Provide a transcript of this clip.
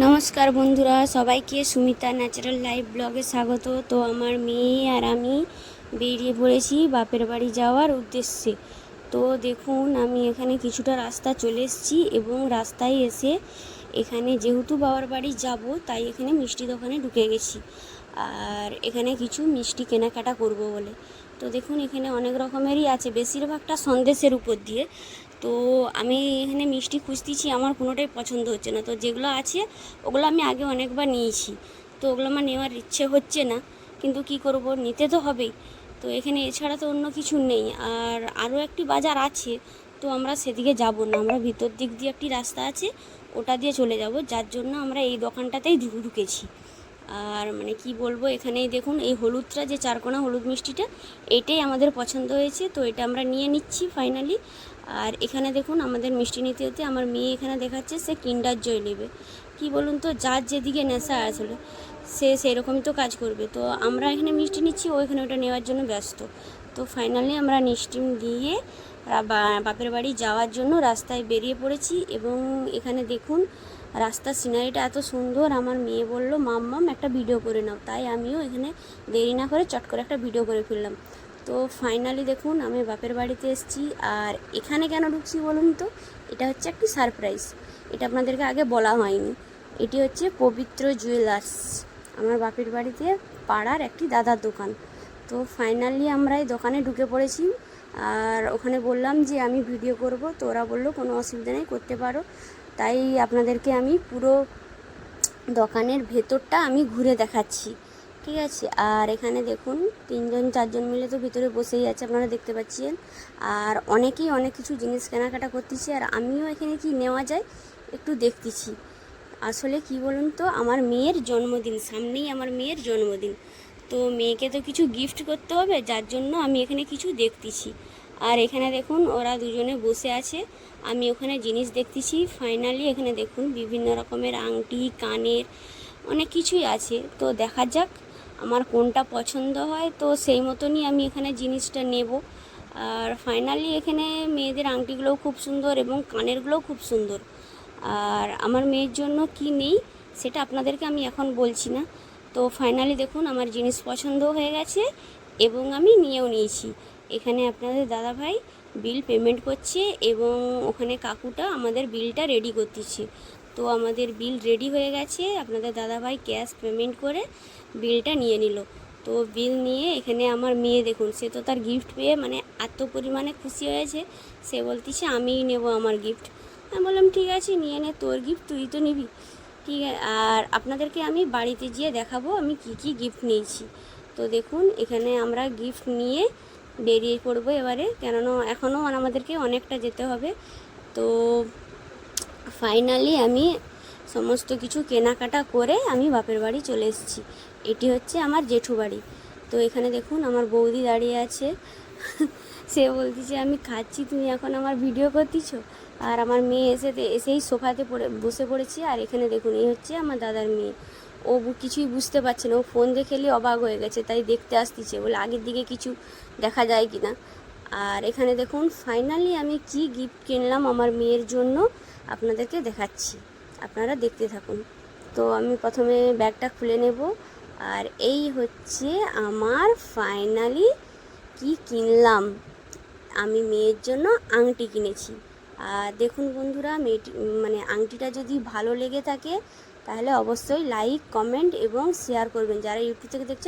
নমস্কার বন্ধুরা, সবাইকে সুমিতা ন্যাচারাল লাইফ ব্লগে স্বাগত। তো আমার মেয়ে আর আমি বেরিয়ে পড়েছি বাপের বাড়ি যাওয়ার উদ্দেশ্যে। তো দেখুন, আমি এখানে কিছুটা রাস্তা চলে এসেছি এবং রাস্তায় এসে এখানে যেহেতু বাবার বাড়ি যাব, তাই এখানে মিষ্টি দোকানে ঢুকে গেছি। আর এখানে কিছু মিষ্টি কেনাকাটা করব বলে। তো দেখুন, এখানে অনেক রকমেরই আছে। বেশিরভাগটা সন্দেশের উপর দিয়ে। তো আমি এখানে মিষ্টি খুঁজতেছি, আমার কোনোটাই পছন্দ হচ্ছে না। তো যেগুলো আছে, ওগুলো আমি আগে অনেকবার নিয়েছি। তো ওগুলো আমার নেওয়ার ইচ্ছে হচ্ছে না, কিন্তু কি করব, নিতে তো হবেই। তো এখানে এছাড়া তো অন্য কিছু নেই। আর আরও একটি বাজার আছে, তো আমরা সেদিকে যাব না। আমরা ভিতর দিক দিয়ে একটি রাস্তা আছে, ওটা দিয়ে চলে যাব। যার জন্য আমরা এই দোকানটাতেই ঢুকেছি। আর মানে কি বলব, এখানেই দেখুন, এই হলুদটা, যে চারকোনা হলুদ মিষ্টিটা, এটাই আমাদের পছন্দ হয়েছে। তো এটা আমরা নিয়ে নিচ্ছি ফাইনালি আর এখানে দেখুন, আমাদের মিষ্টি নিতে হতে আমার মেয়ে এখানে দেখাচ্ছে, সে কিন্ডার জয় নেবে। কি বলুন তো, যার যেদিকে নেশা আসলে সে সেরকমই তো কাজ করবে। তো আমরা এখানে মিষ্টি নিচ্ছি, ও এখানে ওটা নেওয়ার জন্য ব্যস্ত। তো ফাইনালি আমরা মিষ্টি দিয়ে বাপের বাড়ি যাওয়ার জন্য রাস্তায় বেরিয়ে পড়েছি এবং এখানে দেখুন রাস্তার সিনারিটা এত সুন্দর, আমার মেয়ে বলল মাম্মাম একটা ভিডিও করে নাও। তাই আমিও এখানে দেরি না করে চট করে একটা ভিডিও করে ফেললাম। তো ফাইনালি দেখুন, আমি বাপের বাড়িতে এসেছি। আর এখানে কেন ঢুকছি বলুন তো? এটা হচ্ছে একটি সারপ্রাইজ এটা আপনাদেরকে আগে বলা হয়নি। এটি হচ্ছে পবিত্র জুয়েলার্স আমার বাপের বাড়িতে পাড়ার একটি দাদার দোকান। তো ফাইনালি আমরা এই দোকানে ঢুকে পড়েছি। আর ওখানে বললাম যে আমি ভিডিও করব, তো ওরা বলল কোনো অসুবিধা নেই, করতে পারো। তাই আপনাদেরকে আমি পুরো দোকানের ভেতরটা আমি ঘুরে দেখাচ্ছি, ঠিক আছে? আর এখানে দেখুন, তিনজন, চারজন মিলে তো ভিতরে বসেই আছে, আপনারা দেখতে পাচ্ছেন। আর অনেকেই অনেক কিছু জিনিস কেনাকাটা করতেছে, আর আমিও এখানে কি নেওয়া যায় একটু দেখতেছি। আসলে কি বলুন তো, আমার মেয়ের জন্মদিন, সামনেই আমার মেয়ের জন্মদিন। তো মেয়েকে তো কিছু গিফট করতে হবে, যার জন্য আমি এখানে কিছু দেখতেছি। আর এখানে দেখুন, ওরা দুজনে বসে আছে। আমি ওখানে জিনিস দেখতেছি। ফাইনালি এখানে দেখুন, বিভিন্ন রকমের আংটি, কানের, অনেক কিছুই আছে। তো দেখা যাক, আমার কোনটা পছন্দ হয়। তো সেই মতনই আমি এখানে জিনিসটা নেব। আর ফাইনালি এখানে মেয়েদের আংটিগুলোও খুব সুন্দর এবং কানেরগুলোও খুব সুন্দর। আর আমার মেয়ের জন্য কি নেই, সেটা আপনাদেরকে আমি এখন বলছি না। তো ফাইনালি দেখুন আমার জিনিস পছন্দ হয়ে গেছে এবং আমি নিয়েও নিয়েছি। এখানে আপনাদের দাদা ভাই বিল পেমেন্ট করছে এবং ওখানে কাকুটা আমাদের বিলটা রেডি করতেছে। তো আমাদের বিল রেডি হয়ে গেছে, আপনাদের দাদা ভাই ক্যাশ পেমেন্ট করে বিলটা নিয়ে নিল। তো বিল নিয়ে এখানে আমার মেয়ে দেখুন, সে তো তার গিফট পেয়ে মানে এত পরিমাণে খুশি হয়েছে, সে বলতেছে, আমিই নেব আমার গিফট আমি বললাম, ঠিক আছে, নিয়ে নে, তোর গিফট তুই তো নিবি। ঠিক আর আপনাদেরকে আমি বাড়িতে গিয়ে দেখাবো আমি কি কি গিফট নিয়েছি। তো দেখুন, এখানে আমরা গিফট নিয়ে বেরিয়ে পড়ব এবারে, কেননা এখনও আমাদেরকে অনেকটা যেতে হবে। তো ফাইনালি আমি সমস্ত কিছু কেনাকাটা করে আমি বাপের বাড়ি চলে এসেছি। এটি হচ্ছে আমার জেঠু বাড়ি তো এখানে দেখুন, আমার বৌদি দাঁড়িয়ে আছে। সে বলতেছে আমি খাচ্ছি, তুমি এখন আমার ভিডিও করতেছো? আর আমার মেয়ে এসে এসেই সোফাতে পড়ে, বসে পড়েছে। আর এখানে দেখুন, এই হচ্ছে আমার দাদার মেয়ে। ও কিছুই বুঝতে পারছে না। ও ফোন দেখেলি অবাক হয়ে গেছে, তাই দেখতে আসতেছে। বলে, আগের দিকে কিছু দেখা যায় কি না আর এখানে দেখুন ফাইনালি আমি কি গিফট কিনলাম আমার মেয়ের জন্য আপনাদেরকে দেখাচ্ছি। আপনারা দেখতে থাকুন। তো আমি প্রথমে ব্যাগটা খুলে নেব। আর এই হচ্ছে আমার ফাইনালি কি কিনলাম। আমি মেয়ের জন্য আংটি কিনেছি। আর দেখুন বন্ধুরা, মেয়েটি মানে আংটিটা যদি ভালো লেগে থাকে, তাহলে অবশ্যই লাইক কমেন্ট এবং শেয়ার করবেন। যারা ইউটিউব থেকে দেখছেন